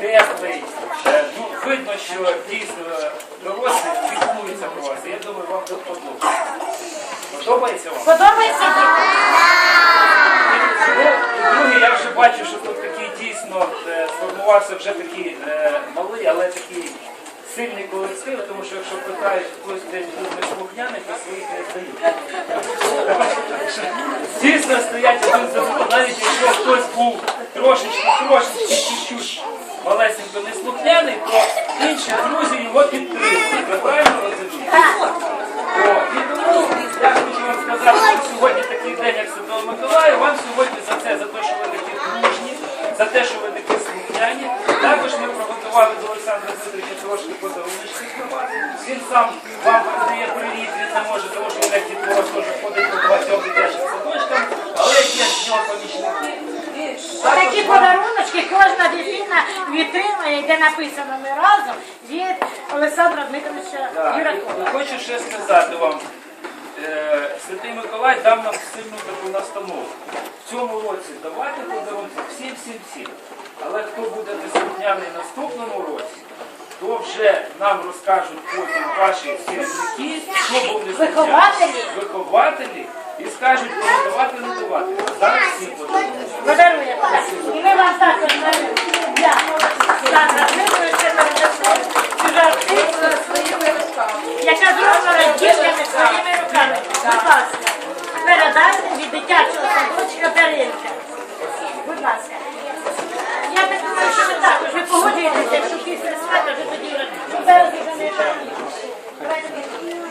теплий. Е, ну, Видно, що дійсно дорослі піклуються про вас. Я думаю, вам тут подобається. Подобається вам? Подобається? Ну, друге, я вже бачу, що тут такий дійсно е, сформувався вже такий е, малий, але такий сильний колектив, тому що якщо питають, хтось десь був неслухняний, то своїх не здають. Дійсно стоять один за другим, навіть якщо хтось був трошечки, трошечки, чуть-чуть малесенько неслухняний, то інші друзі його підтримують. Ви правильно розумієте? О, і тому я хочу вам сказати, що сьогодні такий день, як Святого Миколая, вам сьогодні за це, за те, що ви такі дружні, за те, що ви такі слухняні. Також ми приготували до Олександра Дмитровича трошки подаруночки для. Він сам вам передає привіт, він не може, тому що він як дітвора теж ходить по багатьом дитячих садочкам, але є з нього помічники. І також Такі вам- подаруночки кожна дитина де написано ми разом від Олександра Дмитровича Юракова. Хочу ще сказати вам, е, Святий Миколай дав нам сильну таку настанову. В цьому році давати подарунки всім, всім, всім. Але хто буде неслухняний наступному році, то вже нам розкажуть потім ваші керівники, хто був. Вихователі. Вихователі і скажуть, давати, не давати. Зараз всім подарунки. Подаруємо. від дитячого садочка Даринка. Будь ласка.